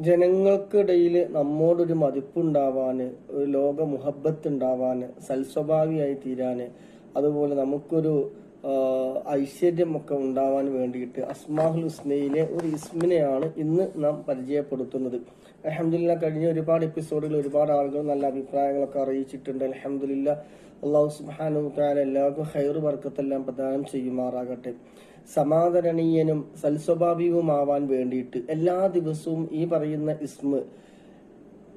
ജനങ്ങൾക്കിടയിൽ നമ്മോടൊരു മതിപ്പുണ്ടാവാന് ഒരു ലോക മുഹബത്ത് ഉണ്ടാവാന് സൽസ്വഭാവിയായി തീരാന് അതുപോലെ നമുക്കൊരു ഐശ്വര്യമൊക്കെ ഉണ്ടാവാൻ വേണ്ടിയിട്ട് അസ്മാഹുൽ ഹുസ്നയിലെ ഒരു ഇസ്മിനെയാണ് ഇന്ന് നാം പരിചയപ്പെടുത്തുന്നത്. അലഹമില്ല കഴിഞ്ഞ ഒരുപാട് എപ്പിസോഡുകൾ ഒരുപാട് ആളുകൾ നല്ല അഭിപ്രായങ്ങളൊക്കെ അറിയിച്ചിട്ടുണ്ട്. അലഹമില്ല അള്ളാഹു സുബാനു താൻ എല്ലാവർക്കും ഹൈർ വർക്കത്തെല്ലാം പ്രദാനം ചെയ്യുമാറാകട്ടെ. സമാദരണീയനും സൽസ്വഭാവികവുമാവാൻ വേണ്ടിയിട്ട് എല്ലാ ദിവസവും ഈ പറയുന്ന ഇസ്മ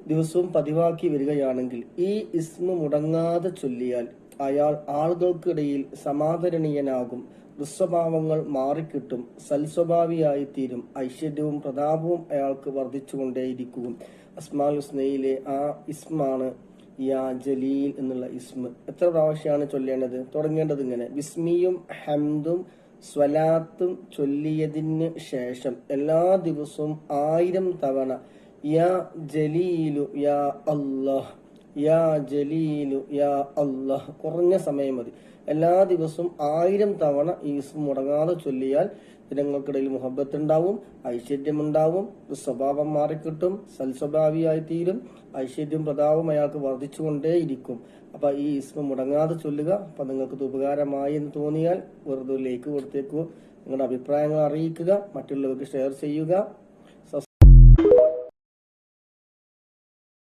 ദിവസവും പതിവാക്കി വരികയാണെങ്കിൽ ഈ ഇസ്മ മുടങ്ങാതെ ചൊല്ലിയാൽ അയാൾ ആളുകൾക്കിടയിൽ സമാദരണീയനാകും. ദുസ്വഭാവങ്ങൾ മാറിക്കിട്ടും. സൽസ്വഭാവിയായി തീരും ഐശ്വര്യവും പ്രതാപവും അയാൾക്ക് വർദ്ധിച്ചുകൊണ്ടേയിരിക്കും. അസ്മാൽ ഹുസ്നയിലെ ആ ഇസ്മാണ് യാ ജലീൽ എന്നുള്ള ഇസ്മ. എത്ര പ്രാവശ്യമാണ് ചൊല്ലേണ്ടത്? തുടങ്ങേണ്ടത് ഇങ്ങനെ. വിസ്മിയും ഹംദും സ്വലാത്തും ചൊല്ലിയതിന് ശേഷം എല്ലാ ദിവസവും ആയിരം തവണ യാ ജലീലു യാ അല്ലാഹ് യാ ജലീലു യാ അല്ലാഹ്. കുറഞ്ഞ സമയം മതി. എല്ലാ ദിവസവും ആയിരം തവണ ഈ മുടങ്ങാതെ ചൊല്ലിയാൽ ജനങ്ങൾക്കിടയിൽ മുഹബത്ത് ഉണ്ടാവും ഐശ്വര്യം ഉണ്ടാവും സ്വഭാവം മാറിക്കിട്ടും സൽസ്വഭാവിയായി തീരും ഐശ്വര്യം പ്രതാപം അയാൾക്ക് വർദ്ധിച്ചുകൊണ്ടേയിരിക്കും. അപ്പൊ ഈ ഇസ്മ മുടങ്ങാതെ ചൊല്ലുക അപ്പൊ നിങ്ങൾക്ക് ഉപകാരമായി എന്ന് തോന്നിയാൽ വെറുതെ ലേക്ക് കൊടുത്തേക്കോ. നിങ്ങളുടെ അഭിപ്രായങ്ങൾ അറിയിക്കുക മറ്റുള്ളവർക്ക് ഷെയർ ചെയ്യുക.